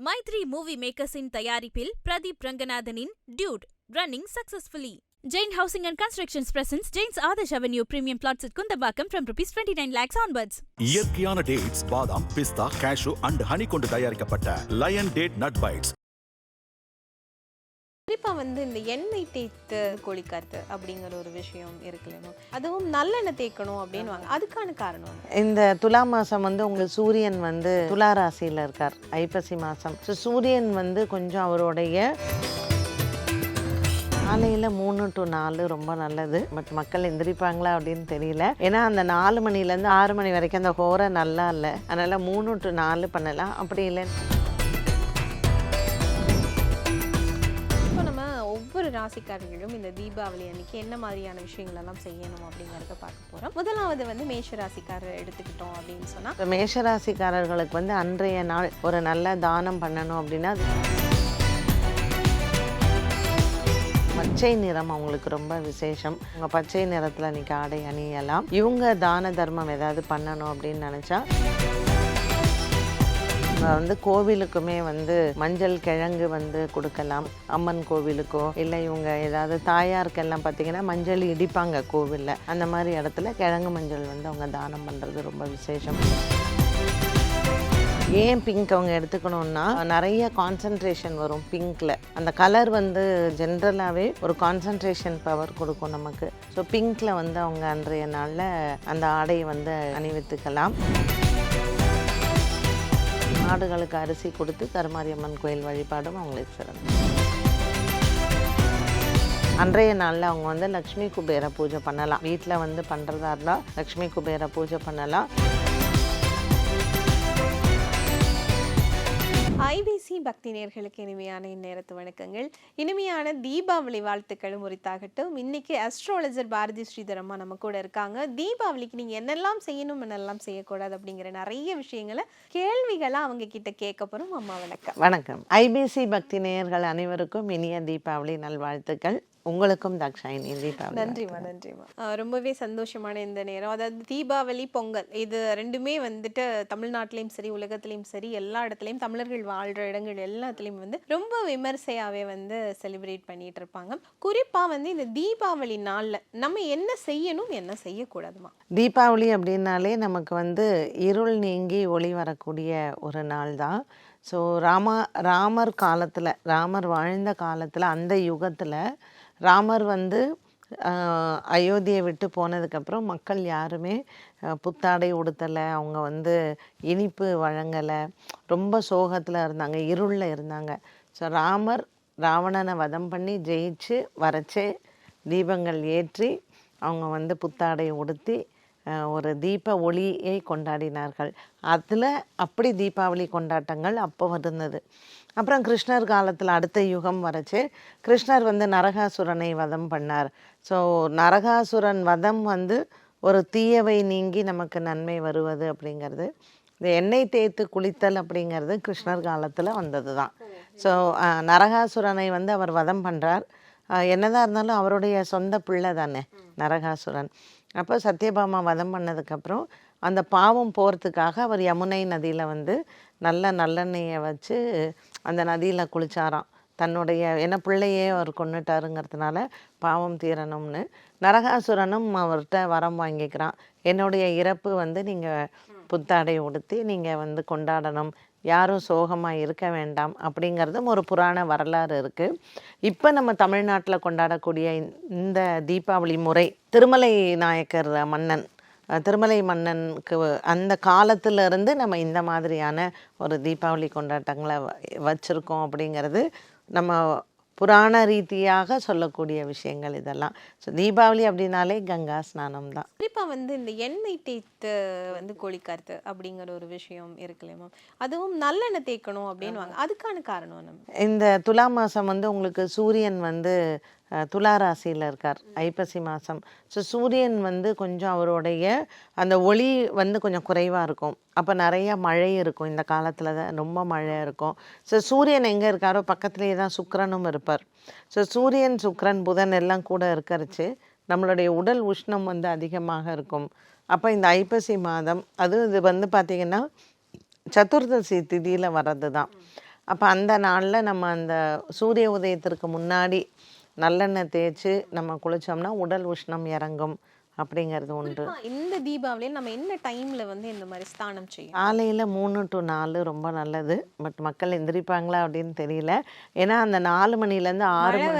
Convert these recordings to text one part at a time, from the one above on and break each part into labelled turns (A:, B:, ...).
A: Maithri movie மேக்கர்ஸின் தயாரிப்பில் Pradeep ரங்கநாதனின் Dude running successfully Jain housing and constructions presents Jains Adarsh avenue premium flats it at Kunthambakkam from rupees 29 lakhs onwards.
B: இயற்கையான dates பாதாம் பிஸ்தா cash and honey கொண்டு தயாரிக்கப்பட்ட lion date nut bytes
C: குறிப்பாக வந்து இந்த எண்ணெய் தேய்த்து கோழிக்கருத்து அப்படிங்கிற ஒரு விஷயம் இருக்குல்ல அதுவும் நல்லெண்ணெய் தேய்க்கணும் அப்படின்னுவாங்க. அதுக்கான காரணம்
D: இந்த துலா மாதம் வந்து உங்கள் சூரியன் வந்து துலா ராசியில் இருக்கார். ஐப்பசி மாதம் ஸோ சூரியன் வந்து கொஞ்சம் அவருடைய காலையில் மூணு டு நாலு ரொம்ப நல்லது. பட் மக்கள் எந்திரிப்பாங்களா அப்படின்னு தெரியல. ஏன்னா அந்த நாலு மணிலேருந்து ஆறு மணி வரைக்கும் அந்த ஹோரை நல்லா இல்லை. அதனால் மூணு டு நாலு பண்ணலாம். அப்படி இல்லை
C: ராசிக்காரர்களும் இந்த தீபாவளி அன்னைக்கு என்ன மாதிரியான விஷயங்களெல்லாம் செய்யணும் அப்படிங்கிறத பார்க்க போகிறோம் முதலாவது வந்து மேஷ ராசிக்காரர் எடுத்துக்கிட்டோம் அப்படின்னு சொன்னால்
D: இப்போ மேஷராசிக்காரர்களுக்கு வந்து அன்றைய நாள் ஒரு நல்ல தானம் பண்ணணும் அப்படின்னா பச்சை நிறம் அவங்களுக்கு ரொம்ப விசேஷம். அவங்க பச்சை நிறத்தில் இன்னைக்கு ஆடை அணியலாம். இவங்க தான தர்மம் ஏதாவது பண்ணணும் அப்படின்னு நினச்சா வந்து கோவிலுக்குமே வந்து மஞ்சள் கிழங்கு வந்து கொடுக்கலாம். அம்மன் கோவிலுக்கோ இல்லை இவங்க ஏதாவது தாயாருக்கெல்லாம் பார்த்தீங்கன்னா மஞ்சள் இடிப்பாங்க கோவிலில். அந்த மாதிரி இடத்துல கிழங்கு மஞ்சள் வந்து அவங்க தானம் பண்ணுறது ரொம்ப விசேஷம். ஏன் பிங்க் அவங்க எடுத்துக்கணும்னா நிறைய கான்சன்ட்ரேஷன் வரும் பிங்க்ல அந்த கலர் வந்து ஜென்ரலாகவே ஒரு கான்சன்ட்ரேஷன் பவர் கொடுக்கும் நமக்கு. ஸோ பிங்க்ல வந்து அவங்க அன்றைய நாளில் அந்த ஆடையை வந்து அணிவித்துக்கலாம். மாடுகளுக்கு அரிசி கொடுத்து கருமாரியம்மன் கோயில் வழிபாடும் அவங்களுக்கு சிறந்தது. அன்றைய நாளில் அவங்க வந்து லக்ஷ்மி குபேர பூஜை பண்ணலாம். வீட்டில் வந்து பண்ணுறதா இருந்தால் லக்ஷ்மி குபேர பூஜை பண்ணலாம்.
C: ஐபிசி பக்தி நேர்களுக்கு இனிமையான இந்நேரத்து வணக்கங்கள். இனிமையான தீபாவளி வாழ்த்துக்களும் உரித்தாகட்டும். இன்னைக்கு அஸ்ட்ராலஜர் பாரதி ஸ்ரீதரம்மா நம்ம கூட இருக்காங்க. தீபாவளிக்கு நீங்க என்னெல்லாம் செய்யணும் என்னெல்லாம் செய்யக்கூடாது அப்படிங்கிற நிறைய விஷயங்களை கேள்விகளாக அவங்க கிட்ட கேட்க போறோம். அம்மா வணக்கம்.
D: வணக்கம். ஐபிசி பக்தி நேயர்கள் அனைவருக்கும் இனிய தீபாவளி நல்வாழ்த்துக்கள். உங்களுக்கும் தாக்ஷாயினி தீபாவளி
C: நன்றிம்மா நன்றிம்மா. ரொம்பவே சந்தோஷமான இந்த நேரம். அதாவது தீபாவளி பொங்கல் இது ரெண்டுமே வந்துட்டு தமிழ்நாட்டிலையும் சரி உலகத்திலையும் சரி எல்லா இடத்துலையும் தமிழர்கள் வாழ்ற இடங்கள் எல்லாத்துலேயும் வந்து ரொம்ப விமர்சையாவே வந்து செலிப்ரேட் பண்ணிட்டு இருப்பாங்க குறிப்பா வந்து இந்த தீபாவளி நாள்ல நம்ம என்ன செய்யணும் என்ன செய்யக்கூடாதுமா
D: தீபாவளி அப்படின்னாலே நமக்கு வந்து இருள் நீங்கி ஒளி வரக்கூடிய ஒரு நாள் தான். ஸோ ராமா ராமர் காலத்தில் ராமர் வாழ்ந்த காலத்தில் அந்த யுகத்தில் ராமர் வந்து அயோத்தியை விட்டு போனதுக்கப்புறம் மக்கள் யாருமே புத்தாடை உடுத்தலை அவங்க வந்து இனிப்பு வழங்கலை ரொம்ப சோகத்தில் இருந்தாங்க இருளில் இருந்தாங்க. ஸோ ராமர் ராவணனை வதம் பண்ணி ஜெயிச்சு வரைச்சே தீபங்கள் ஏற்றி அவங்க வந்து புத்தாடை உடுத்தி ஒரு தீப ஒளியை கொண்டாடினார்கள். அதில் அப்படி தீபாவளி கொண்டாட்டங்கள் அப்போ இருந்தது. அப்புறம் கிருஷ்ணர் காலத்தில் அடுத்த யுகம் வரச்சு கிருஷ்ணர் வந்து நரகாசுரனை வதம் பண்ணார். ஸோ நரகாசுரன் வதம் வந்து ஒரு தீயவை நீங்கி நமக்கு நன்மை வருவது அப்படிங்கிறது. இந்த எண்ணெய் தேய்த்து குளித்தல் அப்படிங்கிறது கிருஷ்ணர் காலத்தில் வந்தது தான் ஸோ நரகாசுரனை வந்து அவர் வதம் பண்ணுறார் என்னதான் இருந்தாலும் அவருடைய சொந்த பிள்ளை தானே நரகாசுரன். அப்போ சத்யபாமா வதம் பண்ணதுக்கப்புறம் அந்த பாவம் போகிறதுக்காக அவர் யமுனை நதியில் வந்து நல்ல நல்லெண்ணெயை வச்சு அந்த நதியில் குளிச்சாராம். தன்னுடைய என்ன பிள்ளையே அவர் கொண்டுட்டாருங்கிறதுனால பாவம் தீரணும்னு நரகாசுரனும் அவர்கிட்ட வரம் வாங்கிக்கிறான். என்னுடைய இறப்பு வந்து நீங்கள் புத்தாடை உடுத்தி நீங்கள் வந்து கொண்டாடணும். யாரும் சோகமாக இருக்க வேண்டாம் அப்படிங்கிறதும் ஒரு புராண வரலாறு இருக்குது இப்போ நம்ம தமிழ்நாட்டில் கொண்டாடக்கூடிய இந்த- இந்த தீபாவளி முறை திருமலை நாயக்கர் மன்னன் திருமலை மன்னனுக்கு அந்த காலத்துல இருந்து நம்ம இந்த மாதிரியான ஒரு தீபாவளி கொண்டாட்டங்களை வச்சிருக்கோம் அப்படிங்கிறது நம்ம புராண ரீதியாக சொல்லக்கூடிய விஷயங்கள் இதெல்லாம். ஸோ தீபாவளி அப்படின்னாலே கங்கா ஸ்நானம் தான்.
C: குறிப்பா வந்து இந்த எண்ணெய் தேய்த்து வந்து கோழிக்கருத்து அப்படிங்கிற ஒரு விஷயம் இருக்குல்ல அதுவும் நல்லெண்ணெய் தேய்க்கணும் அப்படின்னுவாங்க. அதுக்கான காரணம் நம்ம
D: இந்த துலா மாதம் வந்து உங்களுக்கு சூரியன் வந்து துளாராசியில் துலா ராசியில் இருக்கார். ஐப்பசி மாதம் ஸோ சூரியன் வந்து கொஞ்சம் அவருடைய அந்த ஒளி வந்து கொஞ்சம் குறைவாக இருக்கும். அப்போ நிறைய மழை இருக்கும். இந்த காலத்தில் தான் ரொம்ப மழை இருக்கும். ஸோ சூரியன் எங்கே இருக்காரோ பக்கத்துலேயே தான் சுக்கரனும் இருப்பார். ஸோ சூரியன் சுக்கரன் புதன் எல்லாம் கூட இருக்கிறச்சு நம்மளுடைய உடல் உஷ்ணம் வந்து அதிகமாக இருக்கும். அப்போ இந்த ஐப்பசி மாதம் அதுவும் இது வந்து பார்த்திங்கன்னா சதுர்தசி திதியில் வர்றது தான் அப்போ அந்த நாளில் நம்ம அந்த சூரிய உதயத்திற்கு முன்னாடி நல்லெண்ணெய் தேய்ச்சி நம்ம குளித்தோம்னா உடல் உஷ்ணம் இறங்கும் அப்படிங்கிறது உண்டு
C: குறிப்பா இந்த தீபாவளியில் நம்ம என்ன டைம்ல வந்து இந்த மாதிரி ஸ்தானம் செய்யும்
D: காலையில் மூணு டு நாலு ரொம்ப நல்லது. பட் மக்கள் எந்திரிப்பாங்களா அப்படின்னு தெரியல. ஏன்னா அந்த நாலு மணிலேருந்து ஆறு மணி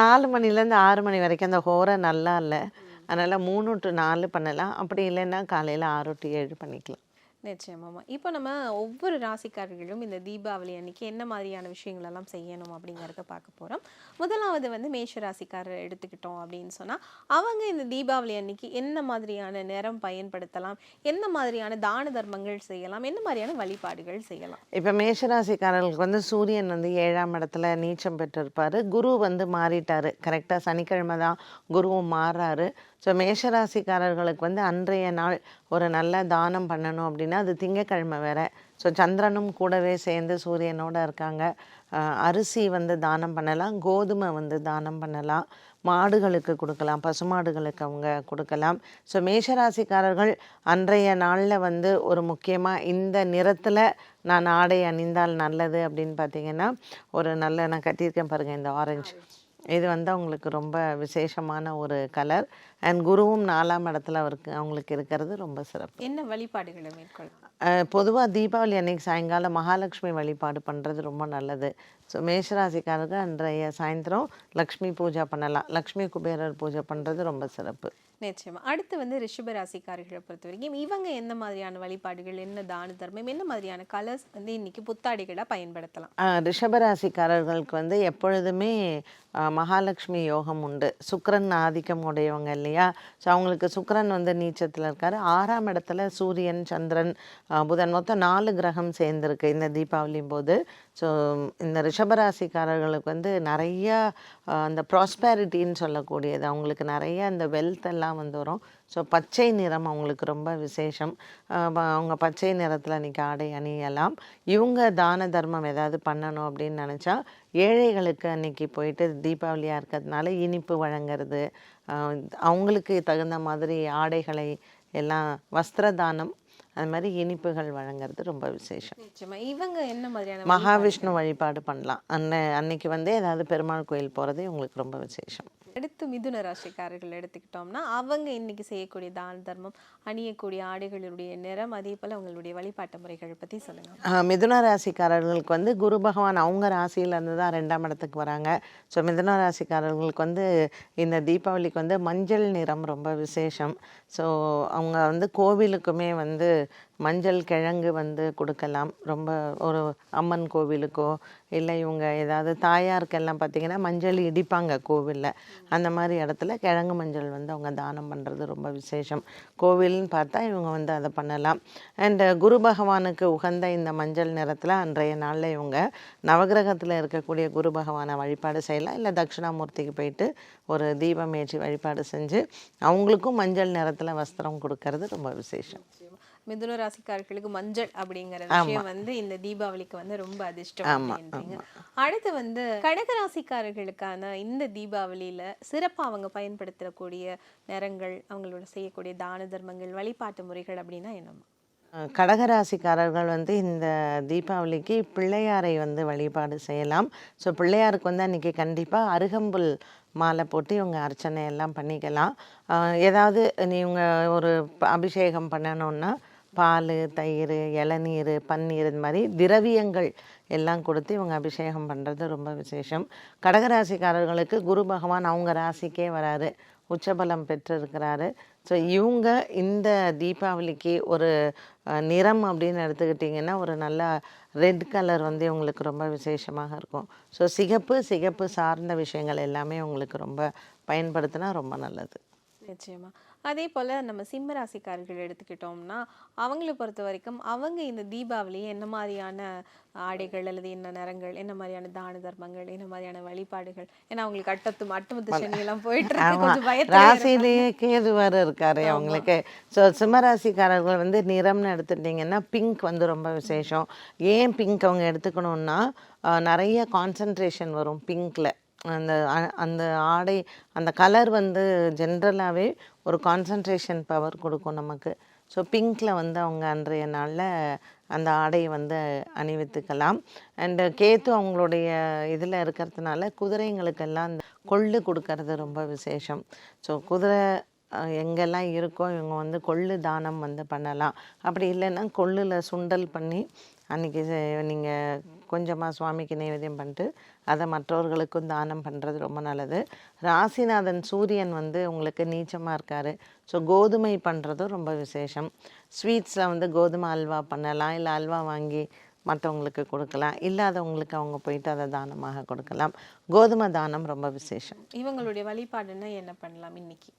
D: நாலு மணிலேருந்து ஆறு மணி வரைக்கும் அந்த ஹோரை நல்லா இல்லை. அதனால் மூணு டு நாலு பண்ணலாம். அப்படி இல்லைன்னா காலையில் ஆறு டு ஏழு பண்ணிக்கலாம்.
C: நிச்சயமாம்மா இப்போ நம்ம ஒவ்வொரு ராசிக்காரர்களும் இந்த தீபாவளி அன்னைக்கு என்ன மாதிரியான விஷயங்களெல்லாம் செய்யணும் அப்படிங்கிறத பார்க்க போகிறோம் முதலாவது வந்து மேஷ ராசிக்காரர் எடுத்துக்கிட்டோம் அப்படின்னு சொன்னால் அவங்க இந்த தீபாவளி அன்னைக்கு என்ன மாதிரியான நிறம் பயன்படுத்தலாம்? என்ன மாதிரியான தான தர்மங்கள் செய்யலாம்? என்ன மாதிரியான வழிபாடுகள் செய்யலாம்?
D: இப்போ மேஷராசிக்காரர்களுக்கு வந்து சூரியன் வந்து ஏழாம் இடத்துல நீச்சம் பெற்றிருப்பார். குரு வந்து மாறிட்டார். கரெக்டாக சனிக்கிழமை தான் குருவும் மாறாரு ஸோ மேஷராசிக்காரர்களுக்கு வந்து அன்றைய நாள் ஒரு நல்ல தானம் பண்ணணும் அப்படின்னா அது திங்கக்கிழமை வேறு. ஸோ சந்திரனும் கூடவே சேர்ந்து சூரியனோட இருக்காங்க. அரிசி வந்து தானம் பண்ணலாம். கோதுமை வந்து தானம் பண்ணலாம். மாடுகளுக்கு கொடுக்கலாம். பசுமாடுகளுக்கு அவங்க கொடுக்கலாம். ஸோ மேஷராசிக்காரர்கள் அன்றைய நாளில் வந்து ஒரு முக்கியமாக இந்த நிறத்தில் நான் ஆடை அணிந்தால் நல்லது அப்படின்னு பார்த்தீங்கன்னா ஒரு நல்ல நான் கட்டியிருக்கேன் பாருங்கள் இந்த ஆரஞ்சு. இது வந்து அவங்களுக்கு ரொம்ப விசேஷமான ஒரு கலர். அண்ட் குருவும் நாலாம் இடத்துல அவருக்கு அவங்களுக்கு இருக்கிறது ரொம்ப சிறப்பு.
C: என்ன வழிபாடுகளை மேற்கொள்ளலாம்?
D: பொதுவாக தீபாவளி அன்னைக்கு சாயங்காலம் மகாலட்சுமி வழிபாடு பண்ணுறது ரொம்ப நல்லது. ஸோ மேஷராசிக்காரர்கள் அன்றைய சாயந்தரம் லக்ஷ்மி பூஜை பண்ணலாம். லக்ஷ்மி குபேரர் பூஜை பண்ணுறது ரொம்ப சிறப்பு.
C: நிச்சயமா. அடுத்து வந்து ரிஷப ராசிக்காரர்களை பொறுத்த வரைக்கும் இவங்க என்ன மாதிரியான வழிபாடுகள் என்ன தான தர்மம் என்ன மாதிரியான கலர்ஸ் வந்து இன்னைக்கு புத்தாடைகளா பயன்படுத்தலாம்?
D: ஆஹ் ரிஷபராசிக்காரர்களுக்கு வந்து எப்பொழுதுமே மகாலட்சுமி யோகம் உண்டு. சுக்கிரன் ஆதிக்கம் உடையவங்க இல்லையா? ஸோ அவங்களுக்கு சுக்கரன் வந்து நீச்சத்தில் இருக்காரு. ஆறாம் இடத்துல சூரியன் சந்திரன் ஆஹ் புதன் மொத்தம் நாலு கிரகம் சேர்ந்துருக்கு இந்த தீபாவளி போது. ஸோ இந்த ரிஷபராசிக்காரர்களுக்கு வந்து நிறைய அந்த ப்ராஸ்பேரிட்டின்னு சொல்லக்கூடியது. அவங்களுக்கு நிறைய அந்த வெல்த் எல்லாம் வந்து வரும் ஸோ பச்சை நிறம் அவங்களுக்கு ரொம்ப விசேஷம். அவங்க பச்சை நிறத்தில் இன்னைக்கு ஆடை அணியலாம். இவங்க தான தர்மம் ஏதாவது பண்ணணும் அப்படின்னு நினச்சா ஏழைகளுக்கு அன்றைக்கி போயிட்டு தீபாவளியாக இருக்கிறதுனால இனிப்பு வழங்குறது அவங்களுக்கு தகுந்த மாதிரி ஆடைகளை எல்லாம் வஸ்திர தானம் அது மாதிரி இனிப்புகள் வழங்குறது ரொம்ப விசேஷம்.
C: நிச்சயமா. இவங்க என்ன மாதிரியான
D: மகாவிஷ்ணு வழிபாடு பண்ணலாம். அன்னை அன்னைக்கு வந்து ஏதாவது பெருமாள் கோயில் போகிறது இவங்களுக்கு ரொம்ப விசேஷம்.
C: அடுத்து மிதுன ராசிக்காரர்கள் எடுத்துக்கிட்டோம்னா அவங்க இன்னைக்கு செய்யக்கூடிய தான தர்மம் அணியக்கூடிய ஆடைகளுடைய நிறம் அதே போல அவங்களுடைய வழிபாட்டு முறைகள் பத்தி சொல்லுங்க.
D: ஆஹ் மிதுன ராசிக்காரர்களுக்கு வந்து குரு பகவான் அவங்க ராசியில இருந்து தான் ரெண்டாம் இடத்துக்கு வராங்க. ஸோ மிதுன ராசிக்காரர்களுக்கு வந்து இந்த தீபாவளிக்கு வந்து மஞ்சள் நிறம் ரொம்ப விசேஷம். ஸோ அவங்க வந்து கோவிலுக்குமே வந்து மஞ்சள் கிழங்கு வந்து கொடுக்கலாம். ரொம்ப ஒரு அம்மன் கோவிலுக்கோ இல்லை இவங்க ஏதாவது தாயாருக்கெல்லாம் பார்த்திங்கன்னா மஞ்சள் இடிப்பாங்க கோவிலில். அந்த மாதிரி இடத்துல கிழங்கு மஞ்சள் வந்து அவங்க தானம் பண்ணுறது ரொம்ப விசேஷம். கோவில்னு பார்த்தா இவங்க வந்து அதை பண்ணலாம். அண்டு குரு பகவானுக்கு உகந்த இந்த மஞ்சள் நிறத்தில் அன்றைய நாளில் இவங்க நவகிரகத்தில் இருக்கக்கூடிய குரு பகவானை வழிபாடு செய்யலாம். இல்லை தட்சிணாமூர்த்திக்கு போயிட்டு ஒரு தீபம் ஏற்றி வழிபாடு செஞ்சு அவங்களுக்கும் மஞ்சள் நிறத்தில் வஸ்திரம் கொடுக்கறது ரொம்ப விசேஷம்.
C: மிதுன ராசிக்காரர்களுக்கு மஞ்சள் அப்படிங்கிற விஷயம் வந்து இந்த தீபாவளிக்கு வந்து ரொம்ப அதிர்ஷ்டம் அடுத்து வந்து கடக ராசிக்காரர்களுக்கான இந்த தீபாவளியில சிறப்பா அவங்க பயன்படுத்தக்கூடிய நிறங்கள் அவங்களோட செய்யக்கூடிய தான தர்மங்கள் வழிபாட்டு முறைகள் அப்படின்னா என்னம்மா?
D: அஹ் கடகராசிக்காரர்கள் வந்து இந்த தீபாவளிக்கு பிள்ளையாரை வந்து வழிபாடு செய்யலாம். ஸோ பிள்ளையாருக்கு வந்து அன்றைக்கி கண்டிப்பாக அருகம்புல் மாலை போட்டு இவங்க அர்ச்சனை எல்லாம் பண்ணிக்கலாம். ஏதாவது நீங்க ஒரு ப- அபிஷேகம் பண்ணணும்னா பால் தயிர் இளநீர் பன்னீர் இது மாதிரி திரவியங்கள் எல்லாம் கொடுத்து இவங்க அபிஷேகம் பண்ணுறது ரொம்ப விசேஷம். கடகராசிக்காரர்களுக்கு குரு பகவான் அவங்க ராசிக்கே வராரு. உச்சபலம் பெற்றிருக்கிறாரு. ஸோ இவங்க இந்த தீபாவளிக்கு ஒரு நிறம் அப்படின்னு எடுத்துக்கிட்டிங்கன்னா ஒரு நல்ல ரெட் கலர் வந்து உங்களுக்கு ரொம்ப விசேஷமாக இருக்கும். ஸோ சிகப்பு சிகப்பு சார்ந்த விஷயங்கள் எல்லாமே உங்களுக்கு ரொம்ப பயன்படுத்தினா ரொம்ப நல்லது.
C: நிச்சயமா. அதே போல நம்ம சிம்ம ராசிக்காரர்கள் எடுத்துக்கிட்டோம்னா அவங்கள பொறுத்த வரைக்கும் அவங்க இந்த தீபாவளி என்ன மாதிரியான ஆடைகள் அல்லது என்ன நிறங்கள் என்ன மாதிரியான தான தர்மங்கள் என்ன மாதிரியான வழிபாடுகள் ஏன்னா அவங்களுக்கு அட்டத்து அட்டமுத்து சனி எல்லாம் போயிட்டு கொஞ்சம்
D: ராசியிலேயே கேது வேறு இருக்காரு? அவங்களுக்கு ஸோ சிம்மராசிக்காரர்கள் வந்து நிறம்னு எடுத்துட்டிங்கன்னா பிங்க் வந்து ரொம்ப விசேஷம். ஏன் பிங்க் அவங்க எடுத்துக்கணும்னா நிறைய கான்சன்ட்ரேஷன் வரும் பிங்க்ல அந்த அந்த ஆடை அந்த கலர் வந்து ஜென்ரலாகவே ஒரு கான்சன்ட்ரேஷன் பவர் கொடுக்கும் நமக்கு. ஸோ பிங்க்கில் வந்து அவங்க அன்றைய நாளில் அந்த ஆடையை வந்து அணிவித்துக்கலாம். அண்டு கேத்து அவங்களுடைய இதில் இருக்கிறதுனால குதிரைங்களுக்கெல்லாம் அந்த கொள்ளு கொடுக்கறது ரொம்ப விசேஷம். ஸோ குதிரை எங்கெல்லாம் இருக்கோ இவங்க வந்து கொள்ளு தானம் வந்து பண்ணலாம். அப்படி இல்லைன்னா கொள்ளில் சுண்டல் பண்ணி அன்றைக்கி நீங்கள் கொஞ்சமாக சுவாமிக்கு நைவேத்தியம் பண்ணிட்டு அதை மற்றவர்களுக்கும் தானம் பண்ணுறது ரொம்ப நல்லது. ராசிநாதன் சூரியன் வந்து உங்களுக்கு நீச்சமாக இருக்கார். ஸோ கோதுமை பண்ணுறதும் ரொம்ப விசேஷம். ஸ்வீட்ஸில் வந்து கோதுமை அல்வா பண்ணலாம். இல்லை அல்வா வாங்கி மற்றவங்களுக்கு கொடுக்கலாம். இல்லாதவங்களுக்கு அவங்க போயிட்டு அதை தானமாக கொடுக்கலாம். கோதுமை தானம் ரொம்ப விசேஷம்.
C: இவங்களுடைய வழிபாடுன்னா என்ன பண்ணலாம் இன்னைக்கு?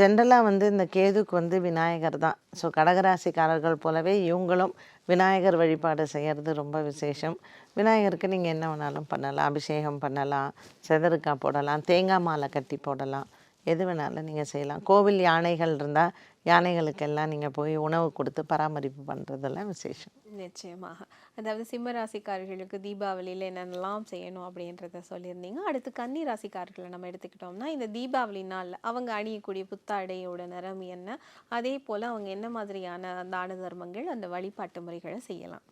D: ஜென்ரலாக வந்து இந்த கேதுக்கு வந்து விநாயகர் தான். ஸோ கடகராசிக்காரர்கள் போலவே இவங்களும் விநாயகர் வழிபாடு செய்கிறது ரொம்ப விசேஷம். விநாயகருக்கு நீங்கள் என்ன வேணாலும் பண்ணலாம். அபிஷேகம் பண்ணலாம். செதறுக்காய் போடலாம். தேங்காய் மாலை கட்டி போடலாம். எது வேணாலும் நீங்கள் செய்யலாம். கோவில் யானைகள் இருந்தால் யானைகளுக்கெல்லாம் நீங்கள் போய் உணவு கொடுத்து பராமரிப்பு பண்ணுறதெல்லாம் விசேஷம்.
C: நிச்சயமாக. அதாவது சிம்ம ராசிக்காரர்களுக்கு தீபாவளியில் என்னென்னலாம் செய்யணும் அப்படின்றத சொல்லியிருந்தீங்க. அடுத்து கன்னி ராசிக்காரர்களை நம்ம எடுத்துக்கிட்டோம்னா இந்த தீபாவளி நாளில் அவங்க அணியக்கூடிய புத்தாடையோட நிறம் என்ன? அதே போல் அவங்க என்ன மாதிரியான தான தர்மங்கள் அந்த வழிபாட்டு முறைகளை செய்யலாம்.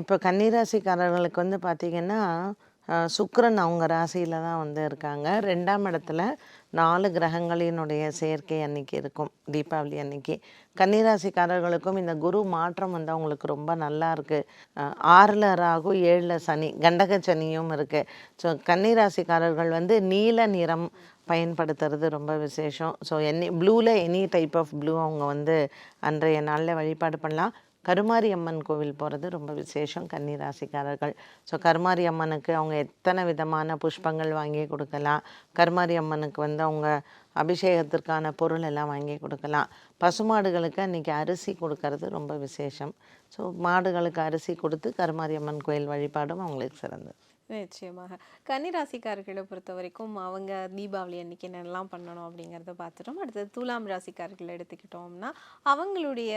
D: இப்போ கன்னிராசிக்காரர்களுக்கு வந்து பார்த்திங்கன்னா சுக்கரன் அவங்க ராசியில் தான் வந்து இருக்காங்க. ரெண்டாம் இடத்துல நாலு கிரகங்களினுடைய சேர்க்கை அன்னைக்கு இருக்கும் தீபாவளி அன்னைக்கு. கன்னிராசிக்காரர்களுக்கும் இந்த குரு மாற்றம் வந்து அவங்களுக்கு ரொம்ப நல்லா இருக்குது ஆறில் ராகு ஏழில் சனி கண்டக சனியும் இருக்குது ஸோ கன்னிராசிக்காரர்கள் வந்து நீல நிறம் பயன்படுத்துறது ரொம்ப விசேஷம். ஸோ எனி ப்ளூவில் எனி டைப் ஆஃப் ப்ளூ அவங்க வந்து அன்றைய நாளில் வழிபாடு பண்ணலாம். கருமாரி அம்மன் கோவில் போகிறது ரொம்ப விசேஷம் கன்னி ராசிக்காரர்கள் ஸோ கருமாரி அம்மனுக்கு அவங்க எத்தனை விதமான புஷ்பங்கள் வாங்கி கொடுக்கலாம்? கருமாரி அம்மனுக்கு வந்து அவங்க அபிஷேகத்திற்கான பொருள் எல்லாம் வாங்கி கொடுக்கலாம். பசுமாடுகளுக்கு அன்றைக்கி அரிசி கொடுக்கறது ரொம்ப விசேஷம். ஸோ மாடுகளுக்கு அரிசி கொடுத்து கருமாரி அம்மன் கோயில் வழிபாடும் அவங்களுக்கு சிறந்தது.
C: நிச்சயமாக. கன்னிராசிக்காரர்களை பொறுத்த வரைக்கும் அவங்க தீபாவளி அன்னைக்கு என்னெல்லாம் பண்ணணும் அப்படிங்கிறத பார்த்துட்டோம். அடுத்தது துலாம் ராசிக்காரர்களை எடுத்துக்கிட்டோம்னா அவங்களுடைய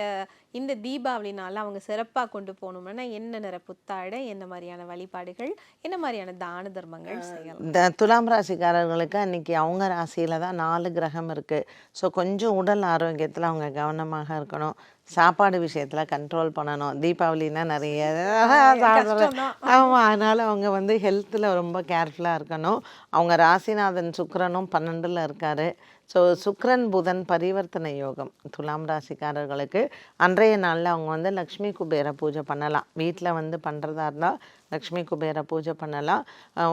C: இந்த தீபாவளி நாளில் அவங்க சிறப்பாக கொண்டு போகணும்னா என்ன நிற புத்தாடை என்ன மாதிரியான வழிபாடுகள் என்ன மாதிரியான தான தர்மங்கள் செய்யலாம்.
D: துலாம் ராசிக்காரர்களுக்கு அன்றைக்கி அவங்க ராசியில் தான் நாலு கிரகம் இருக்குது ஸோ கொஞ்சம் உடல் ஆரோக்கியத்தில் அவங்க கவனமாக இருக்கணும். சாப்பாடு விஷயத்தில் கண்ட்ரோல் பண்ணணும். தீபாவளினா நிறைய. ஆமாம் அதனால் அவங்க வந்து ஹெல்த்தில் ரொம்ப கேர்ஃபுல்லாக இருக்கணும். அவங்க ராசிநாதன் சுக்கிரனும் பன்னெண்டில் இருக்கார். ஸோ சுக்கிரன் புதன் பரிவர்த்தனை யோகம் துலாம் ராசிக்காரர்களுக்கு அன்றைய நாளில் அவங்க வந்து லக்ஷ்மி குபேர பூஜை பண்ணலாம். வீட்டில் வந்து பண்ணுறதா இருந்தால் லக்ஷ்மி குபேர பூஜை பண்ணலாம்.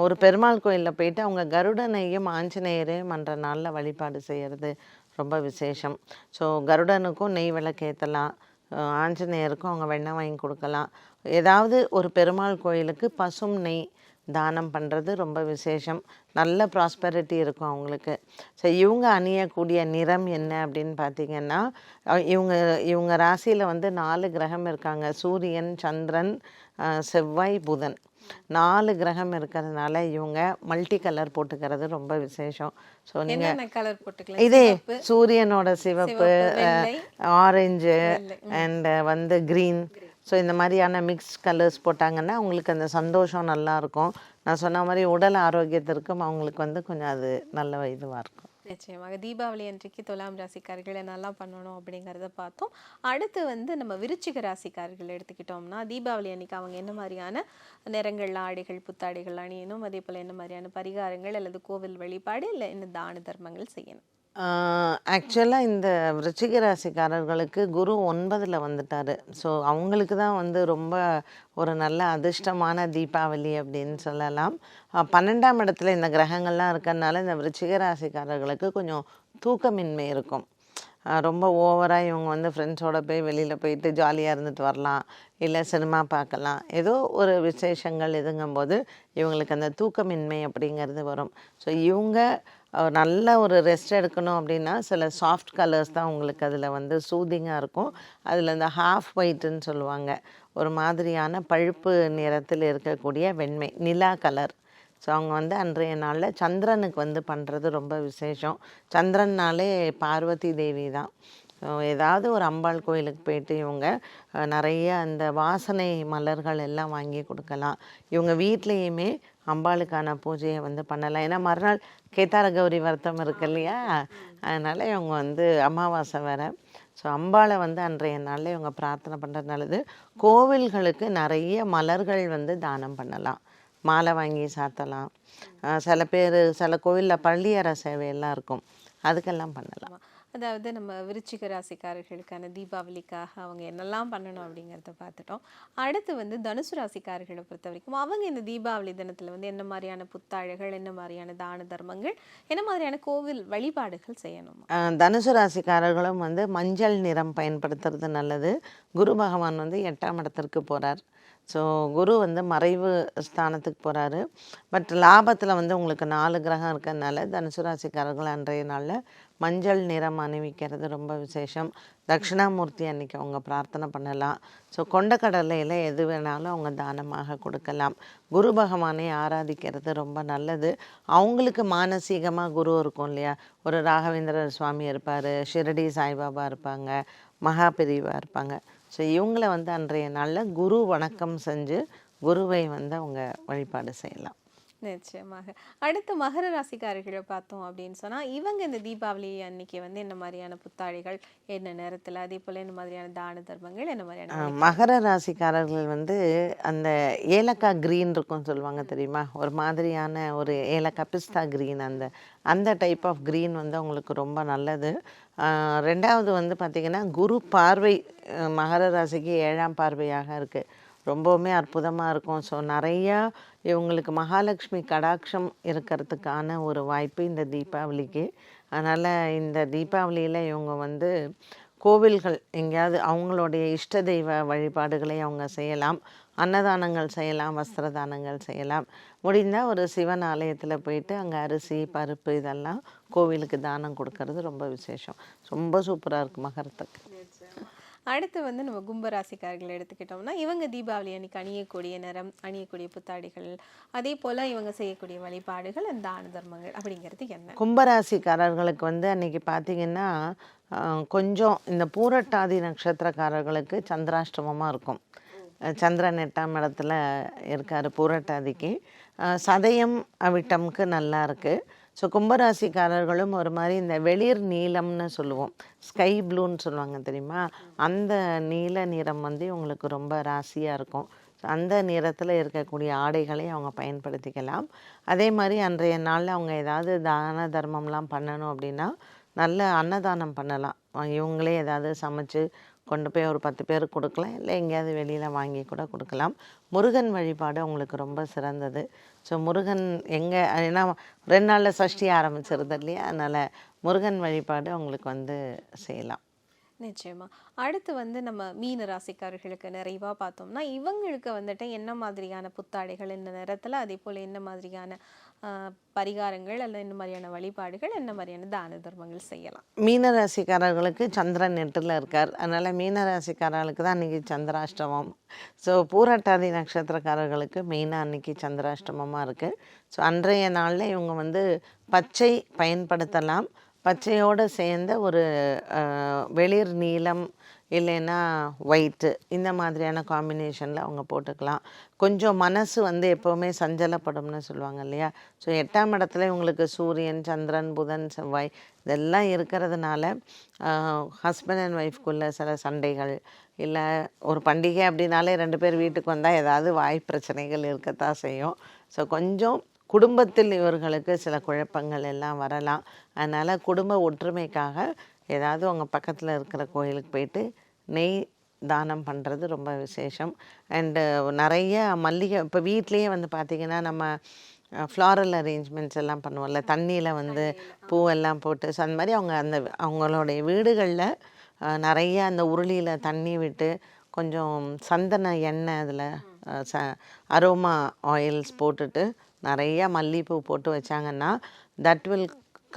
D: ஒரு பெருமாள் கோயிலில் போயிட்டு அவங்க கருடனையும் ஆஞ்சநேயரையும் அன்ற நாளில் வழிபாடு செய்கிறது ரொம்ப விசேஷம். ஸோ கருடனுக்கும் நெய் விளக்கேற்றலாம் ஆஞ்சநேயருக்கும் அவங்க வெண்ணெய் வாங்கி கொடுக்கலாம். ஏதாவது ஒரு பெருமாள் கோயிலுக்கு பசும் நெய் தானம் பண்ணுறது ரொம்ப விசேஷம். நல்ல ப்ராஸ்பெரிட்டி இருக்கும் அவங்களுக்கு. ஸோ இவங்க அணியக்கூடிய நிறம் என்ன அப்படின்னு பார்த்தீங்கன்னா இவங்க இவங்க ராசியில் வந்து நாலு கிரகம் இருக்காங்க. சூரியன் சந்திரன் செவ்வாய் புதன். நாலு கிரகம் இருக்கிறதுனால இவங்க மல்டி கலர் போட்டுக்கிறது ரொம்ப விசேஷம். ஸோ நீங்கள்
C: கலர் போட்டுக்கலாம்?
D: இதே சூரியனோட சிவப்பு ஆரஞ்சு அண்ட் வந்து க்ரீன் ஸோ இந்த மாதிரியான மிக்ஸ் கலர்ஸ் போட்டாங்கன்னா அவங்களுக்கு அந்த சந்தோஷம் நல்லா இருக்கும். நான் சொன்ன மாதிரி உடல் ஆரோக்கியத்திற்கும் அவங்களுக்கு வந்து கொஞ்சம் அது நல்ல இதுவாக இருக்கும்.
C: நிச்சயமாக. தீபாவளி அன்றைக்கு துலாம் ராசிக்காரர்கள் என்னெல்லாம் பண்ணணும் அப்படிங்கிறத பார்த்தோம். அடுத்து வந்து நம்ம விருச்சிக ராசிக்காரர்கள் எடுத்துக்கிட்டோம்னா தீபாவளி அன்றைக்கி அவங்க என்ன மாதிரியான நிறங்கள் ஆடைகள் புத்தாடைகள் அணியணும் அதே போல் என்ன மாதிரியான பரிகாரங்கள் அல்லது கோவில் வழிபாடு இல்லை என்ன தான தர்மங்கள் செய்யணும்?
D: ஆக்சுவலாக இந்த விருச்சிக ராசிக்காரர்களுக்கு குரு ஒன்பதில் வந்துட்டார். ஸோ அவங்களுக்கு தான் வந்து ரொம்ப ஒரு நல்ல அதிர்ஷ்டமான தீபாவளி அப்படின்னு சொல்லலாம். பன்னெண்டாம் இடத்துல இந்த கிரகங்கள்லாம் இருக்கிறதுனால இந்த விருச்சிக ராசிக்காரர்களுக்கு கொஞ்சம் தூக்கமின்மை இருக்கும். ரொம்ப ஓவராக இவங்க வந்து ஃப்ரெண்ட்ஸோட போய் வெளியில் போயிட்டு ஜாலியாக இருந்துட்டு வரலாம். இல்லை சினிமா பார்க்கலாம். ஏதோ ஒரு விசேஷங்கள் இதுங்கும்போது இவங்களுக்கு அந்த தூக்கமின்மை அப்படிங்கிறது வரும். ஸோ இவங்க நல்ல ஒரு ரெஸ்ட் எடுக்கணும் அப்படின்னா சில சாஃப்ட் கலர்ஸ் தான் உங்களுக்கு அதில் வந்து சூதிங்காக இருக்கும். அதில் இந்த ஹாஃப் ஒயிட்டுன்னு சொல்லுவாங்க. ஒரு மாதிரியான பழுப்பு நிறத்தில் இருக்கக்கூடிய வெண்மை நிலா கலர். ஸோ அவங்க வந்து அன்றைய நாளில் சந்திரனுக்கு வந்து பண்ணுறது ரொம்ப விசேஷம். சந்திரன்னாலே பார்வதி தேவி தான். ஏதாவது ஒரு அம்பாள் கோயிலுக்கு போயிட்டு இவங்க நிறைய அந்த வாசனை மலர்கள் எல்லாம் வாங்கி கொடுக்கலாம். இவங்க வீட்லேயுமே அம்பாளுக்கான பூஜையை வந்து பண்ணலாம். ஏன்னா மறுநாள் கேத்தார கௌரி விரதம் இருக்கு இல்லையா? அதனால் இவங்க வந்து அமாவாசை வேறு. ஸோ அம்பாளை வந்து அன்றைய நாளில் இவங்க பிரார்த்தனை பண்ணுறது நல்லது. கோவில்களுக்கு நிறைய மலர்கள் வந்து தானம் பண்ணலாம். மாலை வாங்கி சாத்தலாம். சில பேர் சில கோவிலில் பள்ளியற சேவையெல்லாம் இருக்கும். அதுக்கெல்லாம் பண்ணலாம்.
C: அதாவது நம்ம விருச்சிக ராசிக்காரர்களுக்கான தீபாவளிக்காக அவங்க என்னெல்லாம் பண்ணணும் அப்படிங்கிறத பார்த்துட்டோம். அடுத்து வந்து தனுசு ராசிக்காரர்களை பொறுத்த வரைக்கும் அவங்க இந்த தீபாவளி தினத்தில் வந்து என்ன மாதிரியான புத்தாழைகள் என்ன மாதிரியான தான தர்மங்கள் என்ன மாதிரியான கோவில் வழிபாடுகள் செய்யணும்?
D: தனுசு ராசிக்காரர்களும் வந்து மஞ்சள் நிறம் பயன்படுத்துறது நல்லது. குரு பகவான் வந்து எட்டாம் இடத்திற்கு போகிறார் ஸோ குரு வந்து மறைவு ஸ்தானத்துக்கு போகிறாரு பட் லாபத்தில் வந்து உங்களுக்கு நாலு கிரகம் இருக்கிறதுனால தனுசு ராசிக்காரர்கள் அன்றைய நாளில் மஞ்சள் நிறம் அணிவிக்கிறது ரொம்ப விசேஷம். தட்சிணாமூர்த்தி அன்னைக்கு அவங்க பிரார்த்தனை பண்ணலாம். ஸோ கொண்டக்கடலையில் எது வேணாலும் அவங்க தானமாக கொடுக்கலாம். குரு பகவானை ஆராதிக்கிறது ரொம்ப நல்லது. அவங்களுக்கு மானசீகமாக குரு இருக்கும் இல்லையா? ஒரு ராகவேந்திர சுவாமி இருப்பார் ஷிரடி சாய்பாபா இருப்பாங்க மகாபிரிவா இருப்பாங்க. ஸோ இவங்கள வந்து அன்றைய நாளில் குரு வணக்கம் செஞ்சு குருவை வந்து அவங்க வழிபாடு செய்யலாம்.
C: நிச்சயமாக. அடுத்து மகர ராசிக்காரர்களை பார்த்தோம் அப்படின்னு சொன்னா இவங்க இந்த தீபாவளி அன்னைக்கு வந்து என்ன மாதிரியான புத்தாழைகள் என்ன நேரத்துல அதே போல என்ன மாதிரியான தான தர்மங்கள் என்ன மாதிரியான
D: மகர ராசிக்காரர்கள் வந்து அந்த ஏலக்காய் க்ரீன் இருக்கும்னு சொல்லுவாங்க தெரியுமா? ஒரு மாதிரியான ஒரு ஏலக்காய் பிஸ்தா க்ரீன் அந்த அந்த டைப் ஆஃப் க்ரீன் வந்து அவங்களுக்கு ரொம்ப நல்லது. ரெண்டாவது வந்து பார்த்திங்கன்னா குரு பார்வை மகர ராசிக்கு ஏழாம் பார்வையாக இருக்குது ரொம்பவுமே அற்புதமாக இருக்கும். ஸோ நிறையா இவங்களுக்கு மகாலட்சுமி கடாட்சம் இருக்கிறதுக்கான ஒரு வாய்ப்பு இந்த தீபாவளிக்கு. அதனால் இந்த தீபாவளியில் இவங்க வந்து கோவில்கள் எங்கேயாவது அவங்களுடைய இஷ்ட தெய்வ வழிபாடுகளை அவங்க செய்யலாம். அன்னதானங்கள் செய்யலாம் வஸ்திர தானங்கள் செய்யலாம். முடிந்தால் ஒரு சிவன் ஆலயத்தில் போயிட்டு அங்கே அரிசி பருப்பு இதெல்லாம் கோவிலுக்கு தானம் கொடுக்கறது ரொம்ப விசேஷம். ரொம்ப சூப்பராக இருக்கும் மகரத்துக்கு.
C: அடுத்து வந்து நம்ம கும்ப ராசிக்காரர்களை எடுத்துக்கிட்டோம்னா இவங்க தீபாவளி அன்னைக்கு அணியக்கூடிய நிறம் அணியக்கூடிய புத்தாடைகள் அதே போல இவங்க செய்யக்கூடிய வழிபாடுகள் அந்த தான தர்மங்கள் அப்படிங்கிறது என்ன?
D: கும்பராசிக்காரர்களுக்கு வந்து அன்னைக்கு பார்த்தீங்கன்னா கொஞ்சம் இந்த பூரட்டாதி நட்சத்திரக்காரர்களுக்கு சந்திராஷ்டமமாக இருக்கும். சந்திரன் எட்டாம் இடத்துல இருக்கார் பூரட்டாதிக்கு. சதயம் அவிட்டம்க்கு நல்லா இருக்குது ஸோ கும்பராசிக்காரர்களும் ஒரு மாதிரி இந்த வெளிர் நீலம்னு சொல்லுவோம். ஸ்கை ப்ளூன்னு சொல்லுவாங்க தெரியுமா? அந்த நீல நிறம் வந்து இவங்களுக்கு ரொம்ப ராசியாக இருக்கும். அந்த நிறத்தில் இருக்கக்கூடிய ஆடைகளை அவங்க பயன்படுத்திக்கலாம். அதே மாதிரி அன்றைய நாளில் அவங்க ஏதாவது தான தர்மம்லாம் பண்ணணும் அப்படின்னா நல்ல அன்னதானம் பண்ணலாம். இவங்களே ஏதாவது சமைச்சு கொண்டு போய் ஒரு பத்து பேருக்கு கொடுக்கலாம். இல்லை எங்கேயாவது வெளியில் வாங்கி கூட கொடுக்கலாம். முருகன் வழிபாடு அவங்களுக்கு ரொம்ப சிறந்தது. ஸோ முருகன் எங்கே ஏன்னா ரெண்டு நாளில் சஷ்டி ஆரம்பிச்சிருது இல்லையா? அதனால் முருகன் வழிபாடு அவங்களுக்கு வந்து செய்யலாம்.
C: நிச்சயமா. அடுத்து வந்து நம்ம மீன ராசிக்காரர்களுக்கு நிறைவாக பார்த்தோம்னா இவங்களுக்கு வந்துட்டு என்ன மாதிரியான புத்தாடைகள் இந்த நேரத்தில் அதே போல் என்ன மாதிரியான பரிகாரங்கள் அல்லது என்ன மாதிரியான வழிபாடுகள் என்ன மாதிரியான தான தர்மங்கள் செய்யலாம்.
D: மீனராசிக்காரர்களுக்கு சந்திரன் நெட்டில் இருக்கார். அதனால் மீனராசிக்காரர்களுக்கு தான் அன்றைக்கி சந்திராஷ்டமம். ஸோ பூராட்டாதி நட்சத்திரக்காரர்களுக்கு மெயினாக அன்றைக்கி சந்திராஷ்டமமாக இருக்குது ஸோ அன்றைய நாளில் இவங்க வந்து பச்சை பயன்படுத்தலாம். பச்சையோடு சேர்ந்த ஒரு வெளிர் நீலம் இல்லைன்னா ஒயிட்டு இந்த மாதிரியான காம்பினேஷனில் அவங்க போட்டுக்கலாம். கொஞ்சம் மனசு வந்து எப்போவுமே சஞ்சலப்படும்னு சொல்லுவாங்க இல்லையா? ஸோ எட்டாம் இடத்துல இவங்களுக்கு சூரியன் சந்திரன் புதன் செவ்வாய் இதெல்லாம் இருக்கிறதுனால ஹஸ்பண்ட் அண்ட் ஒய்ஃப்குள்ளே சில சண்டைகள் இல்லை ஒரு பண்டிகை அப்படின்னாலே ரெண்டு பேர் வீட்டுக்கு வந்தால் ஏதாவது வாய் பிரச்சனைகள் இருக்கத்தான் செய்யும். ஸோ கொஞ்சம் குடும்பத்தில் இவர்களுக்கு சில குழப்பங்கள் எல்லாம் வரலாம். அதனால் குடும்ப ஒற்றுமைக்காக ஏதாவது உங்கள் பக்கத்தில் இருக்கிற கோயிலுக்கு போயிட்டு நெய் தானம் பண்ணுறது ரொம்ப விசேஷம். அண்டு நிறைய மல்லிகை இப்போ வீட்லேயே வந்து பார்த்திங்கன்னா நம்ம ஃப்ளாரல் அரேஞ்ச்மெண்ட்ஸ் எல்லாம் பண்ணுவோம்ல. தண்ணியில் வந்து பூவெல்லாம் போட்டு ஸோ அந்த மாதிரி அவங்க அந்த அவங்களுடைய வீடுகளில் நிறைய அந்த உருளியில் தண்ணி விட்டு கொஞ்சம் சந்தன எண்ணெய் அதில் ச அரோமா ஆயில்ஸ் போட்டுட்டு நிறையா மல்லிகைப்பூ போட்டு வச்சாங்கன்னா that will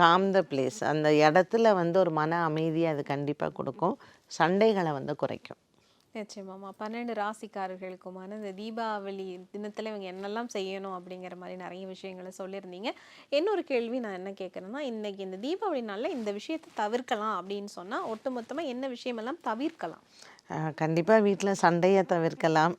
D: calm the place அந்த இடத்துல வந்து ஒரு மன அமைதியை அது கண்டிப்பாக கொடுக்கும். சண்டைகளை வந்து குறைக்கும்.
C: நிச்சயமாம்மா பன்னெண்டு ராசிக்காரர்களுக்குமான இந்த தீபாவளி தினத்தில் இவங்க என்னெல்லாம் செய்யணும் அப்படிங்கிற மாதிரி நிறைய விஷயங்களை சொல்லியிருந்தீங்க. இன்னொரு கேள்வி நான் என்ன கேட்குறேன்னா இன்றைக்கி இந்த தீபாவளி நாளில் இந்த விஷயத்தை தவிர்க்கலாம் அப்படின்னு சொன்னால் ஒட்டுமொத்தமாக என்ன விஷயமெல்லாம் தவிர்க்கலாம்?
D: கண்டிப்பாக வீட்டில் சண்டையை தவிர்க்கலாம்.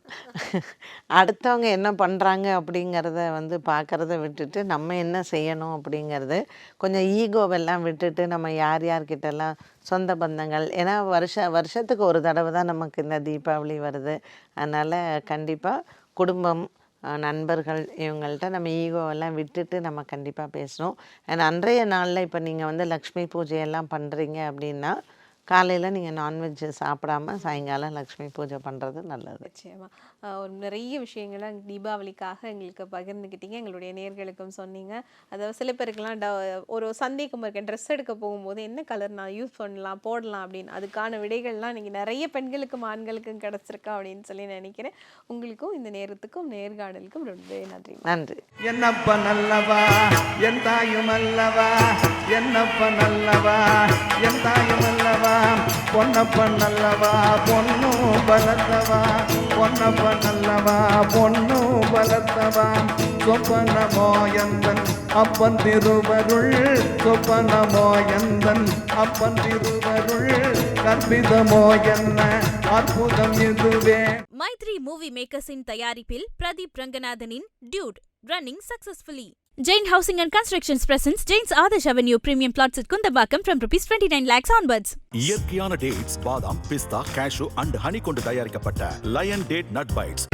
D: அடுத்தவங்க என்ன பண்ணுறாங்க அப்படிங்கிறத வந்து பார்க்குறத விட்டுட்டு நம்ம என்ன செய்யணும் அப்படிங்கிறது கொஞ்சம் ஈகோவெல்லாம் விட்டுட்டு நம்ம யார் யார்கிட்டலாம் சொந்த பந்தங்கள் ஏன்னா வருஷ வருஷத்துக்கு ஒரு தடவை தான் நமக்கு இந்த தீபாவளி வருது. அதனால் கண்டிப்பாக குடும்பம் நண்பர்கள் இவங்கள்ட்ட நம்ம ஈகோவெல்லாம் விட்டுட்டு நம்ம கண்டிப்பாக பேசணும். அண்ட் அன்றைய நாளில் இப்போ நீங்கள் வந்து லக்ஷ்மி பூஜையெல்லாம் பண்ணுறீங்க அப்படின்னா காலையில் நீங்கள் நான்வெஜ் சாப்பிடாம சாயங்காலம் லக்ஷ்மி பூஜை பண்ணுறது நல்லது.
C: நிச்சயமாக நிறைய விஷயங்களை தீபாவளிக்காக எங்களுக்கு பகிர்ந்துக்கிட்டீங்க. எங்களுடைய நேர்களுக்கும் சொன்னீங்க. அதாவது சில பேருக்குலாம் ட ஒரு சந்தேகம் இருக்கு. ட்ரெஸ் எடுக்க போகும்போது என்ன கலர் நான் யூஸ் பண்ணலாம் போடலாம் அப்படின்னு. அதுக்கான விடைகள்லாம் நீங்கள் நிறைய பெண்களுக்கும் ஆண்களுக்கும் கிடச்சிருக்கா அப்படின்னு சொல்லி நினைக்கிறேன். உங்களுக்கும் இந்த நேரத்துக்கும் நேர்காணலுக்கும் ரொம்பவே நன்றி.
D: நன்றி.
E: என்னப்ப நல்லவா? என் தாயும் அல்லவா? என்னப்ப நல்லவா? என் தாயும் அல்லவா? பொன்னப்ப நல்லவா பொண்ணு பலத்தவா? பொன்னப்ப நல்லவா பொண்ணு பலத்தவா சொப்பனமோ எந்தன் அப்பன் திருவருள் சொப்பனமோ எந்தன் அப்பன் திருவருள் கற்பிதமோ என்ன அற்புதம் இதுவே.
A: மைத்ரி மூவி மேக்கர்ஸின் தயாரிப்பில் Pradeep ரங்கநாதனின் Dude running successfully. Jain housing and constructions presents Jains Adarsh avenue premium flats at Kunthambakkam from rupees 29 lakhs onwards.
B: இயற்கையான டேட்ஸ் பாதாம் பிஸ்தா கேஷு அண்ட் ஹனி கொண்டு தயாரிக்கப்பட்ட லயன் டேட் நட் பைட்ஸ்